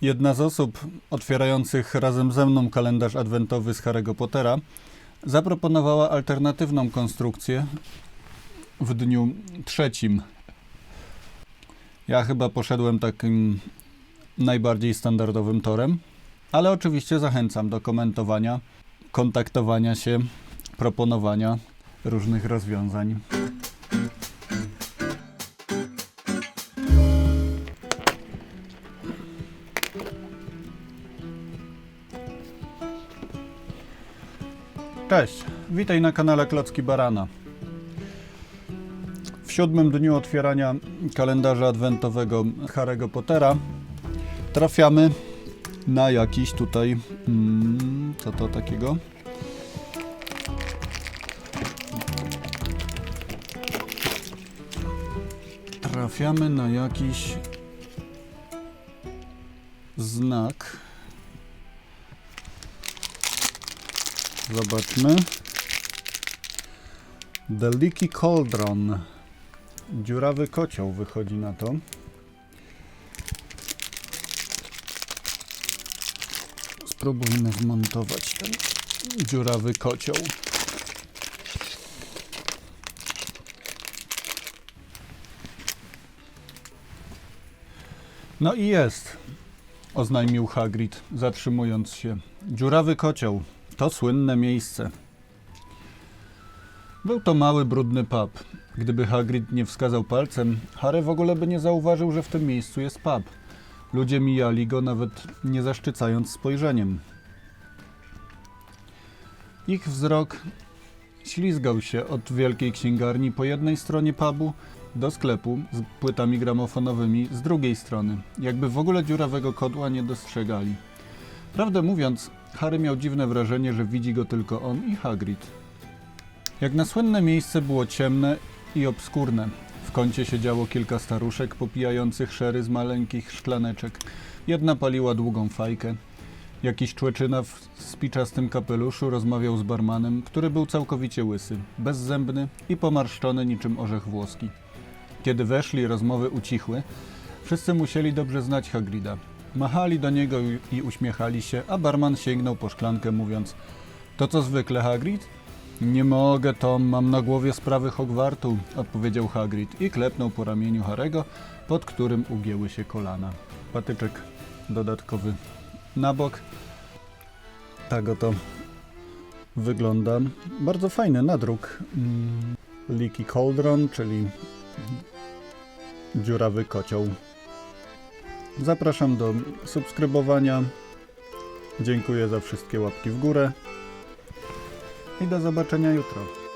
Jedna z osób otwierających razem ze mną kalendarz adwentowy z Harry'ego Pottera zaproponowała alternatywną konstrukcję w dniu trzecim. Ja chyba poszedłem takim najbardziej standardowym torem, ale oczywiście zachęcam do komentowania, kontaktowania się, proponowania różnych rozwiązań. Cześć, witaj na kanale Klocki Barana. W siódmym dniu otwierania kalendarza adwentowego Harry'ego Pottera trafiamy na jakiś tutaj, mm, co to takiego? Trafiamy na jakiś znak. Zobaczmy. The Leaky Cauldron. Dziurawy kocioł wychodzi na to. Spróbujmy zmontować ten dziurawy kocioł. No i jest, oznajmił Hagrid, zatrzymując się. Dziurawy kocioł. To słynne miejsce. Był to mały, brudny pub. Gdyby Hagrid nie wskazał palcem, Harry w ogóle by nie zauważył, że w tym miejscu jest pub. Ludzie mijali go nawet nie zaszczycając spojrzeniem. Ich wzrok ślizgał się od wielkiej księgarni po jednej stronie pubu do sklepu z płytami gramofonowymi z drugiej strony, jakby w ogóle dziurawego kodła nie dostrzegali. Prawdę mówiąc, Harry miał dziwne wrażenie, że widzi go tylko on i Hagrid. Jak na słynne miejsce było ciemne i obskurne. W kącie siedziało kilka staruszek popijających szery z maleńkich szklaneczek. Jedna paliła długą fajkę. Jakiś człeczyna w spiczastym kapeluszu rozmawiał z barmanem, który był całkowicie łysy, bezzębny i pomarszczony niczym orzech włoski. Kiedy weszli, rozmowy ucichły. Wszyscy musieli dobrze znać Hagrida. Machali do niego i- uśmiechali się, a barman sięgnął po szklankę, mówiąc: To co zwykle, Hagrid? Nie mogę, Tom, mam na głowie sprawy Hogwartu, odpowiedział Hagrid i klepnął po ramieniu Harego, pod którym ugięły się kolana. Patyczek dodatkowy na bok. Tak oto wygląda. Bardzo fajny nadruk. Mm, Leaky Cauldron, czyli dziurawy kocioł. Zapraszam do subskrybowania. Dziękuję za wszystkie łapki w górę. I do zobaczenia jutro.